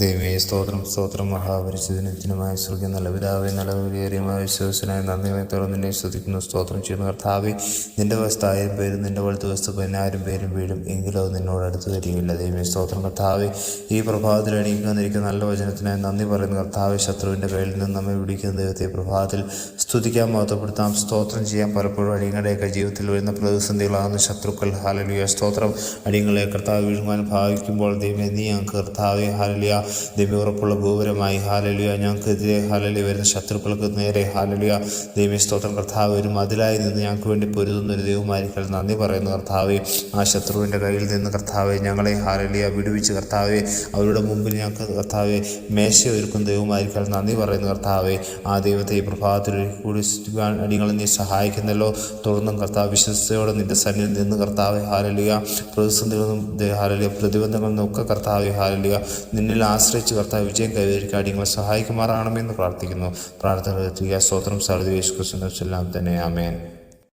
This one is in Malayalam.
ദൈവമേ സ്തോത്രം സ്തോത്രം മഹാപരിശുദ്ധനത്തിനുമായ ശ്രുതി നല്ല പിതാവേ നല്ല വിലയേറിയമായ വിശ്വാസനായ നന്ദിമയത്തോടെ നിന്നെ ശ്രദ്ധിക്കുന്നു സ്തോത്രം ചെയ്യുന്ന. കർത്താവെ നിന്റെ വസ്തു ആയിരം പേരും നിന്റെ വലത്ത് വസ്തു പതിനായിരം പേരും വീഴും എങ്കിലും അത് നിന്നോട് അടുത്ത് വരികയില്ല. ദൈവമേ സ്തോത്രം. കർത്താവെ ഈ പ്രഭാതത്തിൽ എണീക്കുക വന്നിരിക്കുന്ന നല്ല വചനത്തിനായി നന്ദി പറയുന്ന. കർത്താവെ ശത്രുവിന്റെ കയ്യിൽ നിന്ന് നമ്മെ വിളിക്കുന്ന ദൈവത്തെ പ്രഭാതത്തിൽ സ്തുതിക്കാൻ മഹത്വപ്പെടുത്താം. സ്തോത്രം ചെയ്യാൻ പലപ്പോഴും അടിയങ്ങളുടെയൊക്കെ ജീവിതത്തിൽ വരുന്ന പ്രതിസന്ധികളാകുന്ന. ശത്രുക്കൾ ഹാലലിയ സ്തോത്രം. അടിയങ്ങളെ കർത്താവ് വീഴുവാൻ ഭാവിക്കുമ്പോൾ ദൈവമേ നീ ഞങ്ങൾക്ക് കർത്താവെ ഹാലലിയ ദൈവം ഉറപ്പുള്ള ഗോപുരമായി. ഹാലലിയ ഞങ്ങൾക്കെതിരെ ഹാലലിയ വരുന്ന ശത്രുക്കൾക്ക് നേരെ ഹാലലിയ ദൈവം സ്തോത്രം. കർത്താവ് ഒരു മതിലായി നിന്ന് ഞങ്ങൾക്ക് വേണ്ടി പൊരുതുന്ന ഒരു ദൈവമായിരിക്കും നന്ദി പറയുന്നു കർത്താവെ. ആ ശത്രുവിന്റെ കയ്യിൽ നിന്ന് കർത്താവെ ഞങ്ങളെ ഹാലലിയ വിടുവിച്ച് കർത്താവെ. അവരുടെ മുമ്പിൽ ഞങ്ങൾക്ക് കർത്താവെ മേശ ഒരുക്കുന്ന ദൈവമായിരിക്കും നന്ദി പറയുന്നു കർത്താവെ. ആ ദൈവത്തെ ഈ പ്രഭാതത്തിൽ കൂടി അടികളെ നീ സഹായിക്കുന്നല്ലോ. തുടർന്നും കർത്താവ് വിശ്വസതയോടെ നിന്റെ സന്നിധിയിൽ നിന്ന് കർത്താവെ ഹാലലിയ പ്രതിസന്ധികളും ഹാലലിയ പ്രതിബന്ധങ്ങളിൽ നിന്നൊക്കെ കർത്താവെ ഹാലലിയ നിന്നിൽ ആശ്രയിച്ച് കർത്താവ് വിജയം കൈവരിക്കാൻ നിങ്ങളെ സഹായിക്കുമാറാകണമെന്ന് പ്രാർത്ഥിക്കുന്നു. പ്രാർത്ഥന സ്തോത്രം സർവ യേശു ചെല്ലാം തന്നെ. ആമേൻ.